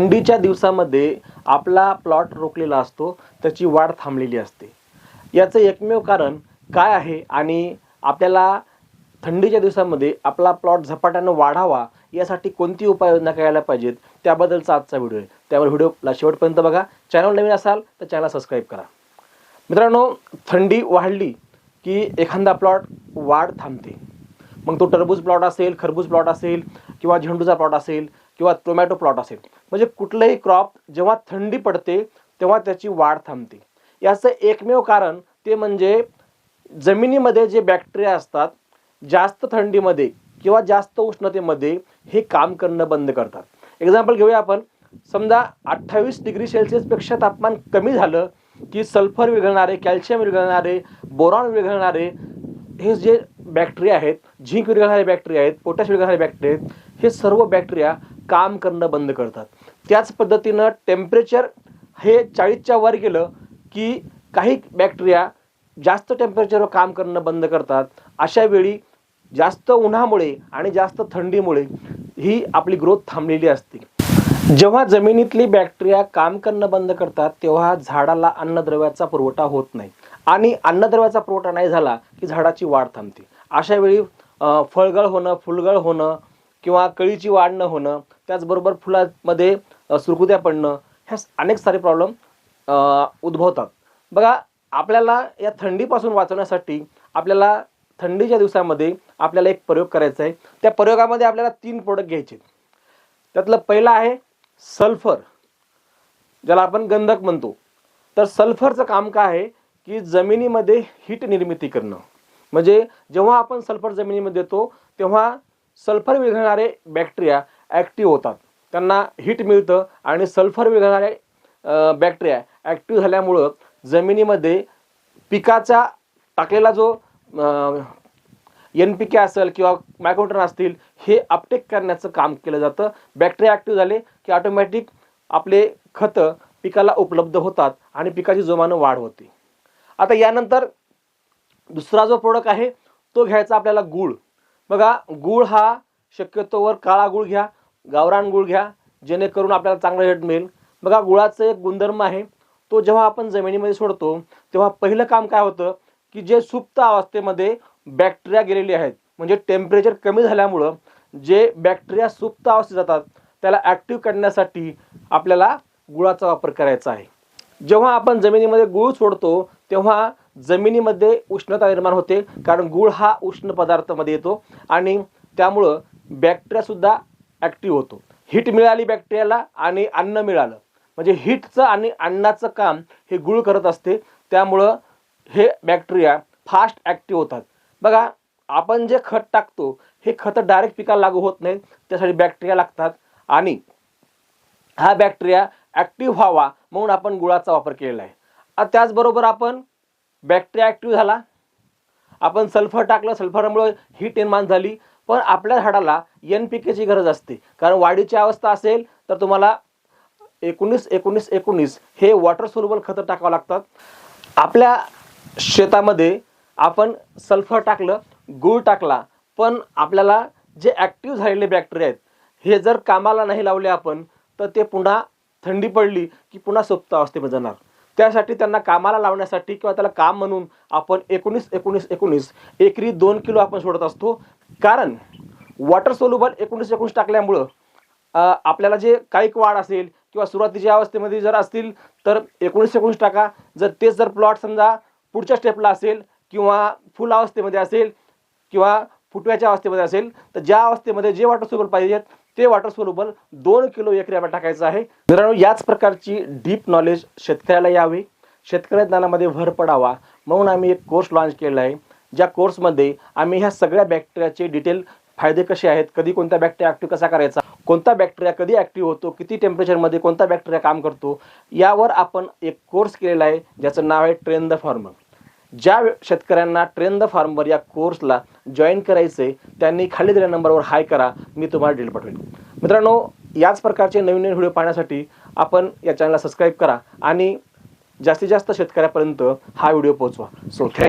थंडीच्या दिवसामध्ये आपला प्लॉट रोखलेला असतो त्याची वाढ थांबलेली असते. याचं एकमेव कारण काय आहे आणि आपल्याला थंडीच्या दिवसामध्ये आपला प्लॉट झपाट्यानं वाढावा यासाठी कोणती उपाययोजना करायला पाहिजेत त्याबद्दलचा आजचा व्हिडिओ आहे. त्यामुळे व्हिडिओला शेवटपर्यंत बघा. चॅनल नवीन असाल तर चॅनल सबस्क्राईब करा. मित्रांनो थंडी वाढली की एखादा प्लॉट वाढ थांबते. मग तो टरबूज प्लॉट असेल खरबूज प्लॉट असेल किंवा झेंडूचा प्लॉट असेल किंवा टोमॅटो प्लॉट असेल. म्हणजे कुठलंही क्रॉप जेव्हा थंडी पडते तेव्हा त्याची वाढ थांबते. याचं एकमेव कारण ते म्हणजे जमिनीमध्ये जे बॅक्टेरिया असतात जास्त थंडीमध्ये किंवा जास्त उष्णतेमध्ये हे काम करणं बंद करतात. एक्झाम्पल घेऊया आपण. समजा अठ्ठावीस डिग्री सेल्सिअसपेक्षा तापमान कमी झालं की सल्फर विरघळणारे कॅल्शियम विरघळणारे बोरॉन विरघळणारे हे जे बॅक्टेरिया आहेत झिंक विरघळणारे बॅक्टेरिया आहेत पोटॅश विरघळणारे बॅक्टेरिया आहेत हे सर्व बॅक्टेरिया काम करणं बंद करतात. त्याच पद्धतीनं टेम्परेचर हे चाळीसच्या वर गेलं की काही बॅक्टेरिया जास्त टेम्परेचरवर काम करणं बंद करतात. अशा वेळी जास्त उन्हामुळे आणि जास्त थंडीमुळे ही आपली ग्रोथ थांबलेली असते. जेव्हा जमिनीतली बॅक्टेरिया काम करणं बंद करतात तेव्हा झाडाला अन्नद्रव्याचा पुरवठा होत नाही. आणि अन्नद्रव्याचा पुरवठा नाही झाला की झाडाची वाढ थांबते. अशा वेळी फळगळ होणं फुलगळ होणं किंवा कळीची वाढ न होणं त्याचबरोबर फुलामध्ये सुरकुत्या पडणं ह्या अनेक सारे प्रॉब्लेम उद्भवतात. बघा आपल्याला या थंडीपासून वाचवण्यासाठी आपल्याला थंडीच्या दिवसामध्ये आपल्याला एक प्रयोग करायचा आहे. त्या प्रयोगामध्ये आपल्याला तीन प्रोडक्ट घ्यायचे आहेत. त्यातलं पहिलं आहे सल्फर ज्याला आपण गंधक म्हणतो. तर सल्फरचं काम काय आहे? की जमिनीमध्ये हीट निर्मिती करणं. म्हणजे जेव्हा आपण सल्फर जमिनीमध्ये देतो तेव्हा सल्फर विरघळणारे बॅक्टेरिया ॲक्टिव्ह होतात. त्यांना हीट मिळतं आणि सल्फर विरघळणारे बॅक्टेरिया ॲक्टिव्ह झाल्यामुळं जमिनीमध्ये पिकाचा टाकलेला जो एन पी के असेल किंवा मायक्रोटन असतील हे अपटेक करण्याचं काम केलं जातं. बॅक्टेरिया ॲक्टिव्ह झाले की ऑटोमॅटिक आपले खतं पिकाला उपलब्ध होतात आणि पिकाची जोमानं वाढ होते. आता यानंतर दुसरा जो प्रोडक्ट आहे तो घ्यायचा आपल्याला गूळ. बघा गूळ हा शक्यतोवर काळा गूळ घ्या गावरान गूळ घ्या जेणेकरून आपल्याला चांगला रेट मिळेल. बघा गुळाचं एक गुणधर्म आहे तो जेव्हा आपण जमिनीमध्ये सोडतो तेव्हा पहिलं काम काय होतं की जे सुप्त अवस्थेमध्ये बॅक्टेरिया गेलेली आहेत म्हणजे टेम्परेचर कमी झाल्यामुळं जे बॅक्टेरिया सुप्त अवस्थेत जातात त्याला ॲक्टिव्ह करण्यासाठी आपल्याला गुळाचा वापर करायचा आहे. जेव्हा आपण जमिनीमध्ये गुळ सोडतो तेव्हा जमिनीमध्ये उष्णता निर्माण होते कारण गुळ हा उष्ण पदार्थामध्ये येतो आणि त्यामुळं बॅक्टेरियासुद्धा ॲक्टिव्ह होतो. हीट मिळाली बॅक्टेरियाला आणि अन्न मिळालं. म्हणजे हीटचं आणि अन्नाचं काम हे गुळ करत असते. त्यामुळं हे बॅक्टेरिया फास्ट ॲक्टिव्ह होतात. बघा आपण जे खत टाकतो हे खतं डायरेक्ट पिकाला लागू होत नाही त्यासाठी बॅक्टेरिया लागतात आणि हा बॅक्टेरिया ॲक्टिव्ह व्हावा म्हणून आपण गुळाचा वापर केलेला आहे. त्याचबरोबर आपण बॅक्टेरिया ॲक्टिव्ह झाला. आपण सल्फर टाकलं सल्फरमुळे हीट निर्माण झाली. पण आपल्या झाडाला एन पी केची गरज असते. कारण वाढीची अवस्था असेल तर तुम्हाला एकोणीस एकोणीस एकोणीस हे वॉटर सोल्युबल खतं टाकावं लागतात. आपल्या शेतामध्ये आपण सल्फर टाकलं गूळ टाकला पण आपल्याला जे ॲक्टिव्ह झालेले बॅक्टेरिया आहेत हे जर कामाला नाही लावले आपण तर ते पुन्हा थंडी पडली की पुन्हा सुप्त अवस्थेमध्ये जाणार. त्यासाठी त्यांना कामाला लावण्यासाठी किंवा त्याला काम म्हणून आपण एकोणीस एकोणीस एकोणीस एकरी दोन किलो आपण सोडत असतो. कारण वॉटर सोल्युबल एकोणीस एकोणीस टाकल्यामुळं आपल्याला जे कायिक वाढ असेल किंवा सुरुवातीच्या अवस्थेमध्ये जर असतील तर एकोणीस एकोणीस टाका. जर तेच जर प्लॉट समजा पुढच्या स्टेपला असेल किंवा फुल अवस्थेमध्ये असेल किंवा फुटव्याच्या अवस्थेमध्ये असेल तर ज्या अवस्थेमध्ये जे वॉटर सोल्युबल पाहिजेत ते वॉटर सोल्युबल दोन किलो एकऱ्यावर टाकायचं आहे. मित्रांनो याच प्रकारची डीप नॉलेज शेतकऱ्याला यावे. शेतकऱ्या ज्ञानामध्ये भर पडावा. म्हणून आम्ही एक कोर्स लॉन्च केला आहे. ज्या कोर्समध्ये आम्ही ह्या सगळ्या बॅक्टेरियाचे डिटेल फायदे कसे आहेत कधी कोणता बॅक्टेरिया ॲक्टिव्ह कसा करायचा कोणता बॅक्टेरिया कधी ॲक्टिव्ह होतो किती टेम्परेचरमध्ये कोणता बॅक्टेरिया काम करतो यावर आपण एक कोर्स केलेला आहे ज्याचं नाव आहे ट्रेन द फार्मर ज्या शेतकऱ्यांना ट्रेन द फार्मर या कोर्सला जॉईन करायचे त्यांनी खाली दिलेल्या नंबरवर हाय करा मी तुम्हाला डील पाठवेल मित्रांनो याच प्रकारचे नवीन नवीन व्हिडिओ पाहण्यासाठी आपण या चॅनलला सबस्क्राईब करा आणि जास्तीत जास्त शेतकऱ्यापर्यंत हा व्हिडिओ पोहोचवा. So thank